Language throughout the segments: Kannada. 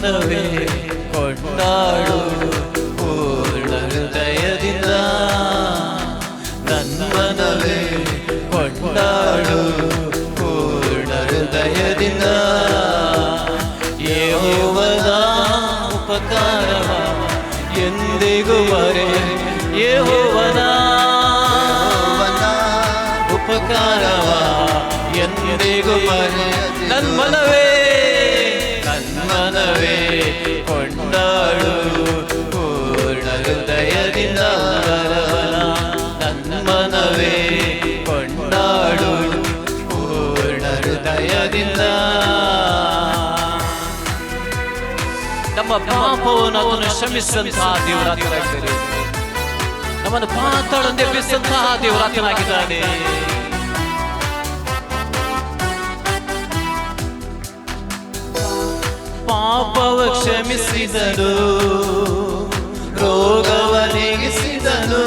ಮನವೇ, ಕೊಂಡಾಡು ಪೂರ್ಣ ಹೃದಯದಿಂದ. ನನ್ನ ಮನವೇ, ಕೊಂಡಾಡು ಪೂರ್ಣ ಹೃದಯದಿಂದ. ಯೆಹೋವನ ಉಪಕಾರವ ಎಂದಿಗೂ ಬರೆ ಯೆಹೋವನ ಉಪಕಾರವ ಎಂದಿಗೂ ಬರೆ ನನ್ನ ಮನವೇ ಕೊಂಡಾಳು ಪೂರ್ಣ ಹೃದಯದಿಂದ ಬರವನ ನನ್ನ ಮನವೇ ಕೊಂಡಾಡು, ಪೂರ್ಣ ಹೃದಯದಿಂದ. ನಮ್ಮ ಪಾಪವನ್ನು ಅದನ್ನು ಕ್ಷಮಿಸಂತಹ ದೇವರಾಗಿದ್ದಾರೆ ನಮ್ಮನ್ನು ಪಾತಾಳಂದೆ ಬಿಸಂತಹ ದೇವರಾತನಾಗಿದ್ದಾನೆ ಪಾಪವ ಕ್ಷಮಿಸಿದನು ರೋಗವ ನೀಗಿಸಿದನು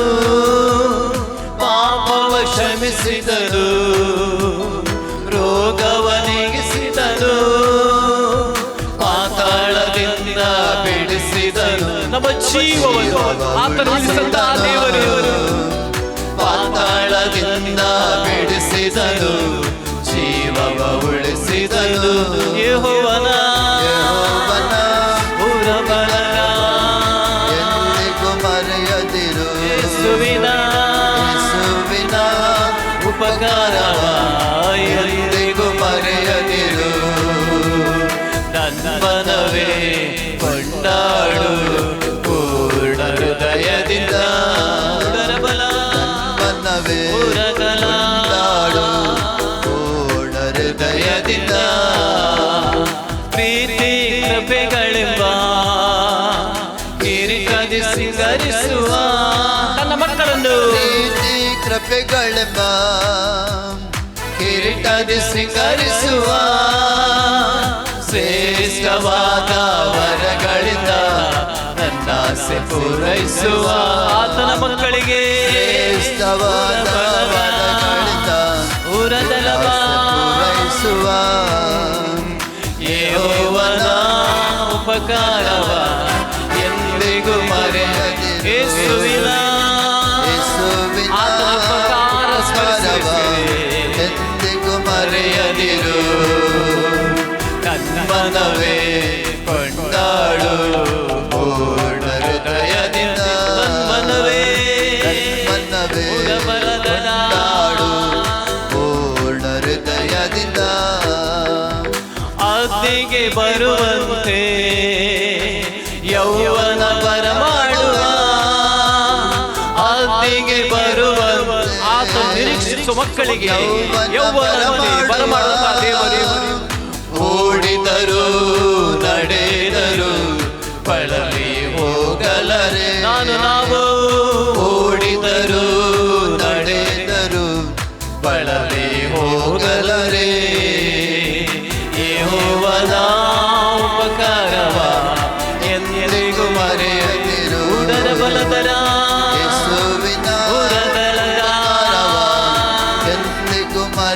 ಪಾಪವ ಕ್ಷಮಿಸಿದನು ರೋಗವ ನೀಗಿಸಿದನು ಪಾತಾಳದಿಂದ ಬಿಡಿಸಿದನು. ನಮ್ಮ ಜೀವವನ್ನು ಆತನ ದೇವರು. ಪಾತಾಳದಿಂದ ಬಿಡಿಸಿದನು ಉಪಕಾರವ ಎಂದಿಗೂ ಮರೆಯದಿರು ನನ್ನ ಕೃಪೆಗಳೆಂಬ ಕಿರೀಟದಿ ಸಿಂಗರಿಸುವ ಶ್ರೇಷ್ಠವಾದ ವರಗಳಿಂದ ನನ್ನ ಆಸೆ ಪೂರೈಸುವ ಆತನ ಮಕ್ಕಳಿಗೆ ಶ್ರೇಷ್ಠವಾದ ವರಗಳಿಂದ ಉರದಲವ ಪೂರೈಸುವ ಉಪಕಾರವ ಮನವೇ ಕೊಂಡಾಡು ಪೂರ್ಣ ಹೃದಯದಿಂದ ಮನವೇ ಮನವೇ ಕೊಂಡಾಡು ಪೂರ್ಣ ಹೃದಯದಿಂದ ಅಗ್ನಿಗೆ ಬರುವಂತೆ ಯೌವನ ಬರಮಾಡುವ. ಅಗ್ನಿಗೆ ಬರುವಂತೆ. ಆತ ನಿರೀಕ್ಷಿಸುವ ಮಕ್ಕಳಿಗೆ ಯೌವನ ಬರಮಾಡುವ ದೇವರು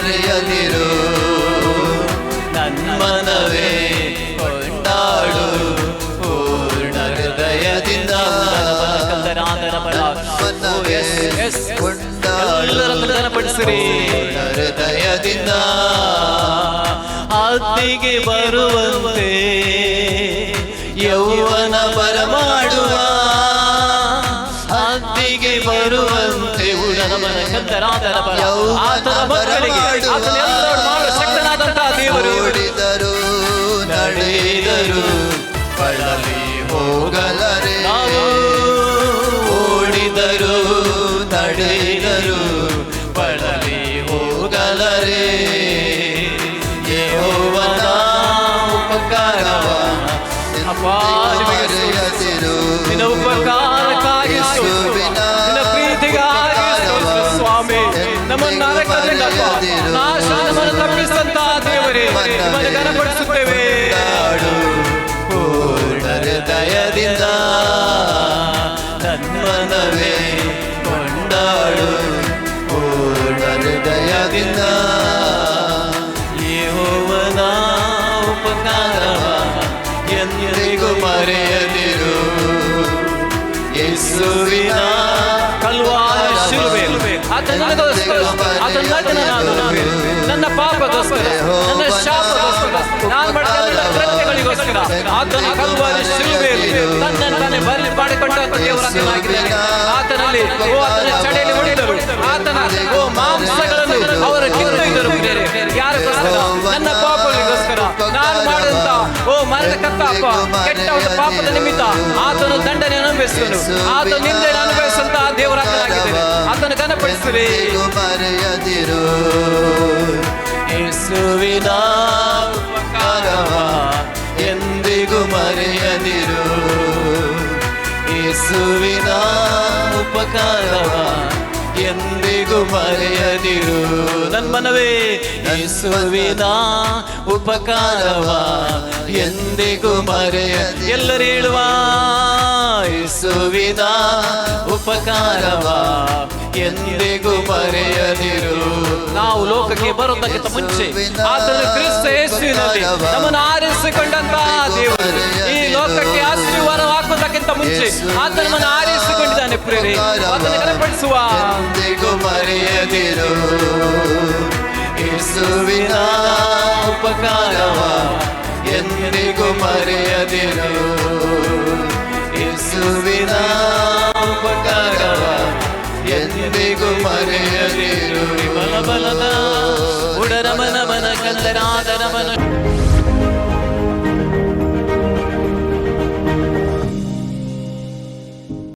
ಮರೆಯದಿರು ನನ್ನ ಮನವೇ ಕೊಂಡಾಡು. ಪೂರ್ಣ ಹೃದಯದಿಂದ ಮನವೇ ಕೊಂಡಾಡುಪಡಿಸಿರಿ ಹೃದಯದಿಂದ ಅತ್ತಿಗೆ ಬರುವಂತೆ ಯೌವನ ಬರಮಾಡುವ ಅತ್ತಿಗೆ ಬರುವಂತೆ ಉಡನ ಮನ ಕಂದರಾದನ ಬಲ ಆತನ ಮಕ್ಕಳಿಗೆ ಆತನ ಎಲ್ಲರೂ ಮಾಡುವ ಶಕ್ತನಾದಂತಹ ದೇವರು ಓಡಿದರು ನಡೆದರು ಬಳಲಿ ಹೋಗಲರೆ. ನಾವು ಓಡಿದರು ನಡೆದರು ನರಕದಿಂದ ತಪ್ಪಿಸಂತ ದೇವರೇ ನಿಮ್ಮನ್ನು ಘನಪಡಿಸುತ್ತೇವೆ ಹೃದಯದಿಂದ ನನ್ಮನವೇ ಕೊಂಡಾಡು ಪೂರ್ಣ ಹೃದಯದಿಂದ ಯೆಹೋವನ ಉಪಕಾರವ ಎಂದಿಗೂ ಮರೆಯದಿರು. ಯೇಸುವಿನ ಆತ ನನಗೋಸ್ಕರ ನಾನು ನಟನಾದನು ನನ್ನ ಪಾಪಗೋಸ್ಕರ ನನ್ನ ಶಾಪಗೋಸ್ಕರ ನಾನು ಮಾಡಿದ ಎಲ್ಲ ಕೃತ್ಯಗಳಿಗೋಸ್ಕರ ಆತನ ಕಲ್ವಾರಿ ಶಿಲುಬೆಯಲ್ಲಿ ತನ್ನ ತಾನೇ ಬಲಿ ಮಾಡಿಕೊಂಡಂತ ದೇವರಾಗಿದ್ದಾನೆ ಆತನಲ್ಲಿ ಓ, ಆತನ ಚಡೆಯಲ್ಲಿ ಹೊಡೆದರು ಆತನ ಓ, ಮಾಂಸಗಳನ್ನು ಅವರ ಕಿತ್ತೊಯ್ದರು. ಯಾರು ಯಾರಿಗೋಸ್ಕರ ನನ್ನ ಪಾಪಗಳಿಗೋಸ್ಕರ. ನಾನು ಮಾಡಿದಂತ, ಓ, ಮರದ ಕತ್ತಾಪ, ಕೆಟ್ಟ ಒಂದು ಪಾಪದ ನಿಮಿತ್ತ ಆತನು ದಂಡನೆ ಅನುಭವಿಸಿದನು. ಆತ ನಿಂದೆ ಅನುಭವಿಸುವಂತ ದೇವರಾತನಾಗಿದ್ದೇನೆ ಆತನ ಕನಪಡಿಸುವೆ ಎಂದಿಗೂ ಮರೆಯದಿರು. ಯೇಸುವಿನ ಉಪಕಾರವ ಎಂದಿಗೂ ಮರೆಯದಿರು. ಯೇಸುವಿನ ಉಪಕಾರವ ಎಂದಿಗೂ ಮರೆಯದಿರು. ನನ್ನ ಮನವೇ ಯೇಸುವಿನ ಉಪಕಾರವ. ಎಂದಿಗೂ ಮರೆಯ ಎಲ್ಲರೂ ಹೇಳುವ ಯೇಸುವಿನ ಉಪಕಾರವ. ಎಂದಿಗೂ ಮರೆಯದಿರು. ನಾವು ಲೋಕಕ್ಕೆ ಬರೋದಕ್ಕಿಂತ ಮುಂಚೆ ಆತನು ಕ್ರಿಸ್ತ ಯೇಸುವಿನಲ್ಲಿ ನಮ್ಮನ್ನು ಆರಿಸಿಕೊಂಡಂತಹ ದೇವರು ಈ ಲೋಕಕ್ಕೆ ಆಶೀರ್ವಾದ ಹಾಕುವುದಕ್ಕಿಂತ ಮುಂಚೆ ಆತ ನಮ್ಮನ್ನು ಆರಿಸಿಕೊಂಡಿದ್ದಾನೆ ಪ್ರೇರೆ ಆತನ ಕನಪಡಿಸುವ ಎಂದಿಗೂ ಮರೆಯದಿರು ಯೇಸುವಿನ ಉಪಕಾರವ ಎಂದಿಗೂ ಮರೆಯದಿರು ಯೇಸುವಿನ ಉಪಕಾರವ ಎಂದಿಗೂ ಮರೆಯದಿರು ಬಲ ಬಲದ ಉಡರಮನ ಮನ ಕಂದರಾದ ನಮನ